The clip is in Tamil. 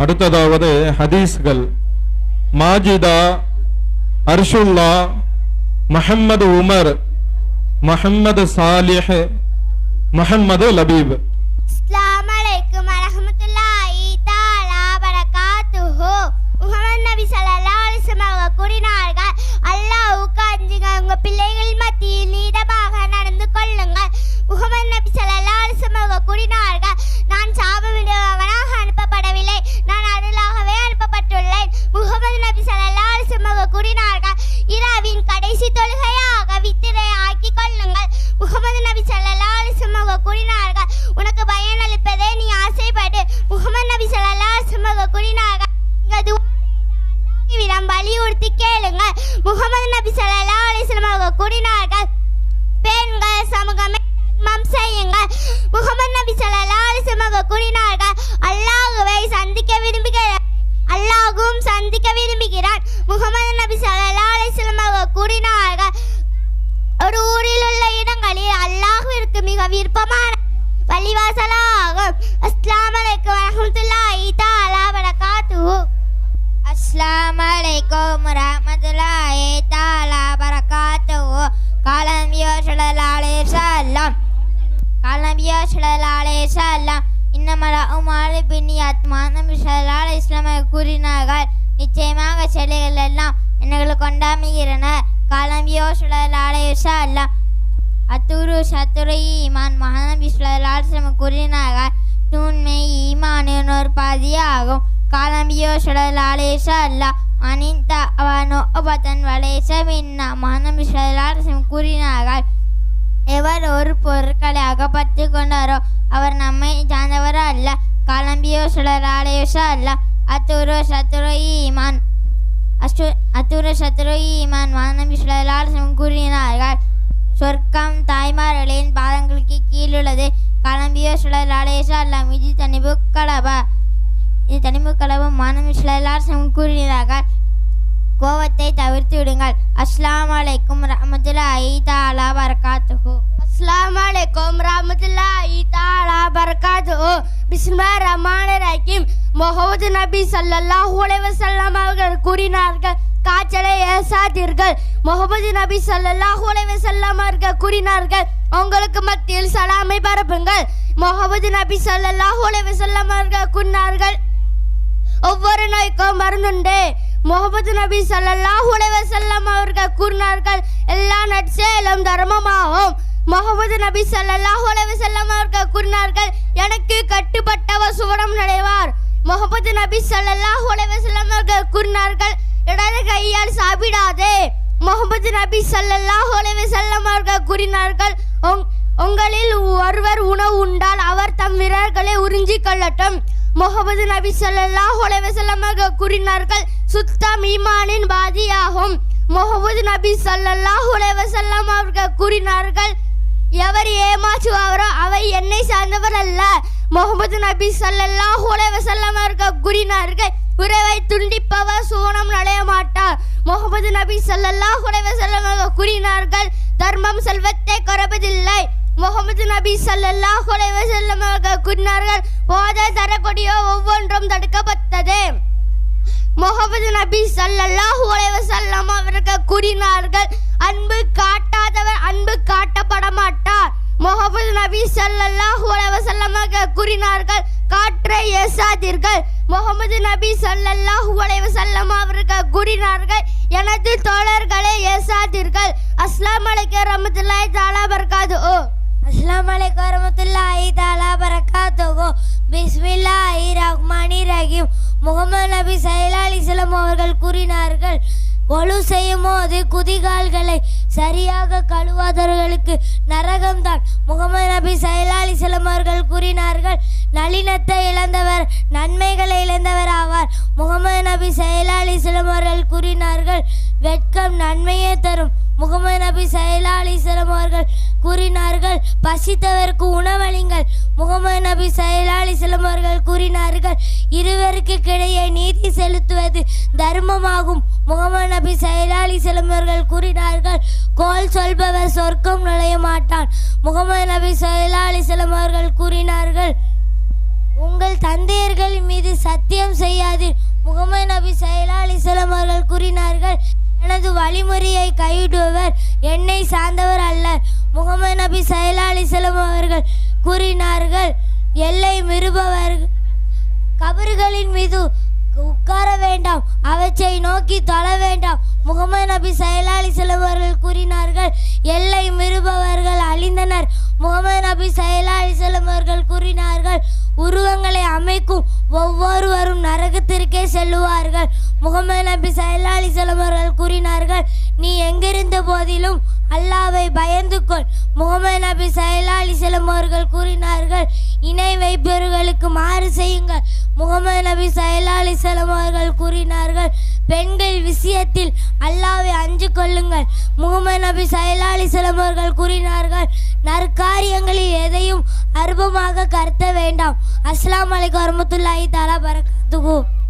அடுத்ததாவது ஹதீஸ்கள். மாஜிதா அர்ஷுல்லா மஹம்மது உமர் மஹம்மது சாலிஹ் மஹம்மது லபீப் அஸ்ஸலாமு அலைக்கும் வரஹ்மத்துல்லாஹி தஆலா பரகாத்துஹு முஹம்மது நபி ஸல்லல்லாஹு அலைஹி வஸல்லம் அவர்கள் கூறினார்கள் அல்லாஹ்வுக்கு அஞ்சுங்க உங்க பிள்ளைகள் மத்தியில் நீதமாக நடந்து கொள்ளுங்கள் முஹம்மது நபி ஸல்லல்லாஹு அலைஹி வஸல்லம் அவர்கள் கூறினார்கள் நான் சாபமிடுபவனாக அனுப்பப்படவில்லை நான் அருளாகவே அனுப்பப்பட்டுள்ளேன் முஹம்மது நபி ஸல்லல்லாஹு அலைஹி வஸல்லம் அவர்கள் கூறினார்கள் இரவின் கடைசி தொழுகையாக வித்திரை ஆக்கிக் கொள்ளுங்கள் முகமது நபி ஸல்லல்லாஹு அலைஹி வஸல்லம் அவர்கள் கூறினார்கள் உனக்கு பயனளிப்பதே நீ ஆசைப்படு முகமது நபி ஸல்லல்லாஹு அலைஹி வஸல்லம் அவர்கள் கூறினார்கள் நீங்கள் துஆவிடம் வலியுறுத்தி கேளுங்கள் முகமது நபி ஸல்லல்லாஹு அலைஹி வஸல்லம் அவர்கள் கூறினார்கள் பெண்கள் சமூகமே தர்மம் செய்யுங்கள் முகமது நபி ஸல்லல்லாஹு அலைஹி வஸல்லம் அவர்கள் கூறினார்கள் அல்லாஹ்வை சந்திக்க விரும்புகிறேன் அல்லாஹ்வும் விரும்புகிறான். முகமது நபி சல்லா அலிஸ்லம் அவர்கள் கூறினார்கள் ஒரு ஊரில் உள்ள இடங்களில் அல்லாஹுவிற்கு மிக விருப்பமான வழிவாசலாகும். அஸ்லாம் அலைக்கும் வரமத்துல்லாஹி தாலா வரகாத்து அஸ்லாம் அலைக்கும் வரமத்துல்லாஹி தாலா வரகாத்து காலம் யோசலாலே சல்லாம் காலம் யோசலாலே சல்லாம் இன்னமலா ஸல்லல்லாஹு அலைஹி வஸல்லம். இன்னமல உமாறு பின்னியாத் நபி ஸல்லல்லாஹு அலைஹி கூறினார்கள் நிச்சயமாக செயல்கள் எல்லாம் எங்களை கொண்டாமிகிறன காலம்பியோ நபியோ அல்ல. அத்துரு சத்துரை ஈமான் மகாநபி ஸல்லல்லாஹு கூறினார்கள் தூண்மை ஈமானின் ஒரு பாதியாகும். காலம்பியோ ஸல்லல்லாஹு அலைஹி அனிந்த அவனோ உபதன் வலேச மின்னா மகாநபி ஸல்லல்லாஹு கூறினார்கள் எவர் ஒரு பொருட்களை அகப்பட்டு கொண்டாரோ அவர் நம்மை சார்ந்தவர் அல்ல. காலம்பியோ ஸல்லல்லாஹு அல்ல. அத்துரு சத்துரு ஈமான் அஸ்து அத்துரு சத்துரு ஈமான் வானம் ஸல்லல்லாஹு கூறினார்கள் சொர்க்கம் தாய்மார்களின் பாதங்களுக்கு கீழுள்ளது கலம்பியோ சுழலாலேசல்லாம் இது தனிபு கலபா இது தனிவு கலபம் மாணவி சுழலாசம் கூறினார்கள் கோவத்தை தவிர்த்து விடுங்கள் அஸ்லாம் அலைக்கும் ரஹ்மத்துல்லாஹி தஆலா பரகாத்துஹு அஸ்லாம் அலைக்கும் ரஹ்மத்துல்லாஹி தஆலா பரகாத்துஹு பிஸ்மில்லாஹிர் ரஹ்மானிர் ரஹீம் முகமது நபி ஸல்லல்லாஹு அலைவசல்லாம் அவர்கள் கூறினார்கள் காய்ச்சலை ஏசாதீர்கள். முகமது நபி ஸல்லல்லாஹு அலைவசல்லாம் அவர்கள் கூறினார்கள் உங்களுக்கு மத்தியில் சலாமை பரப்புங்கள். முகமது நபி ஸல்லல்லாஹு அலைவசல்லாம் அவர்கள் கூறினார்கள் ஒவ்வொரு நோய்க்கும் மருந்துண்டு முகமது நபி ஸல்லல்லாஹு அலைவசல்லாம் அவர்கள் கூறினார்கள் எல்லா நற்செயலும் தர்மமாகும். முகமது நபி ஸல்லல்லாஹு அலைஹி அவர்கள் கூறினார்கள் எனக்கு கட்டுப்பட்டவர் சுவனம் நடைவார் முகமது நபி சல்லாஹ் உலகம் அவர்கள் கூறினார்கள் இடது கையால் சாப்பிடாதே. முகமது நபி சல்லாஹ் உலகம் அவர்கள் கூறினார்கள் உங்களில் ஒருவர் உணவு உண்டால் அவர் தம் விரல்களை உறிஞ்சி கொள்ளட்டும். முகமது நபி சல்லாஹ் உலகம் அவர்கள் கூறினார்கள் சுத்தம் ஈமானின் பாதியாகும். முகமது நபி சல்லாஹ் உலகம் அவர்கள் கூறினார்கள் எவர் ஏமாற்றுவாரோ அவை என்னை சார்ந்தவர் அல்ல முகமது நபி ஸல்லல்லாஹு அலைஹி வஸல்லம் அவர்கள் கூறினார்கள் உறவை துண்டிப்பவர் சோனம் நடைய மாட்டார். முகமது நபி ஸல்லல்லாஹு அலைஹி அவர்கள் கூறினார்கள் தர்மம் செல்வத்தை குறைப்பதில்லை முகமது நபி ஸல்லல்லாஹு அலைஹி அவர்கள் கூறினார்கள் போதை தரக்கூடிய ஒவ்வொன்றும் தடுக்கப்பட்டது. முகமது நபி ஸல்லல்லாஹு அலைஹி அவர்கள் கூறினார்கள் அன்பு காட்டாதவர் அன்பு காட்டப்பட மாட்டார். முகமது நபி ஸல்லல்லாஹு அலைஹி பேசாதீர்கள் முகமது நபி ஸல்லல்லாஹு அலைஹி வஸல்லம் அவர்கள் கூறினார்கள் எனது தோழர்களை ஏசாதீர்கள் அஸ்ஸலாமு அலைக்கும் ரஹ்மத்துல்லாஹி தஆலா அஸ்லாம் அலைக்கு அலைக்கும் வரமத்துல்லாஹி தஆலா ஓ பிஸ்மில்லாஹி ரஹ்மானி ரஹீம். முகமது நபி ஸல்லல்லாஹு அலைஹி வஸல்லம் அவர்கள் கூறினார்கள் ஒழு செய்யும் போது குதிகால்களை சரியாக கழுவாதவர்களுக்கு நரகம்தான். முகமது நபி செயலாளி அலைஹி அவர்கள் கூறினார்கள் நளினத்தை இழந்தவர் நன்மைகளை இழந்தவர் ஆவார். முகமது நபி செயலாளி அலைஹி அவர்கள் கூறினார்கள் வெட்கம் நன்மையே தரும். முகமது நபி செயலாளி அலைஹி அவர்கள் கூறினார்கள் பசித்தவருக்கு உணவளிங்கள். முகமது நபி ஸல்லல்லாஹு அலைஹி அவர்கள் கூறினார்கள் இருவருக்கு கிடையே நீதி செலுத்துவது தர்மமாகும். முகமது நபி செயலாளி அலைஹி அவர்கள் கூறினார்கள் கோல் சொல்பவர் சொர்க்கம் நுழைய மாட்டான் முகமது நபி ஸல்லல்லாஹு அலைஹி அவர்கள் கூறினார்கள் உங்கள் தந்தையர்களின் மீது சத்தியம் செய்யாதீர். முகமது நபி சல்லா அலிஸ்லாம் அவர்கள் கூறினார்கள் எனது வழிமுறையை கைவிடுபவர் என்னை சார்ந்தவர் அல்ல முகமது நபி சல்லா அலிஸ்லாம் அவர்கள் கூறினார்கள் எல்லை மிருபவர் கபறுகளின் மீது உட்கார வேண்டாம். அவற்றை நோக்கி தொழ முகமது நபி செயலாளி செல்வர்கள் கூறினார்கள் எல்லை மிருபவர்கள் அழிந்தனர். முகமது நபி செயலாளி செல்வர்கள் கூறினார்கள் உருவங்களை அமைக்கும் ஒவ்வொருவரும் நரகத்திற்கே செல்லுவார்கள். முகமது நபி செயலாளி செல்வர்கள் கூறினார்கள் நீ எங்கிருந்த போதிலும் அல்லாவை பயந்து கொள். முகமது நபி செயலாளி அலிசலம் அவர்கள் கூறினார்கள் இணை வைப்பவர்களுக்கு மாறு செய்யுங்கள். முகமது நபி செயலாளி அலிசலம் அவர்கள் கூறினார்கள் பெண்கள் விஷயத்தில் அல்லாவை அஞ்சு கொள்ளுங்கள். முகமது நபி சல்லா சிலம்பர்கள் கூறினார்கள் நற்காரியங்களில் எதையும் அற்பமாக கருத்த வேண்டாம். அஸ்லாம் அலைக்கு வரமத்துல்லாஹி தாலா பரகாத்துகு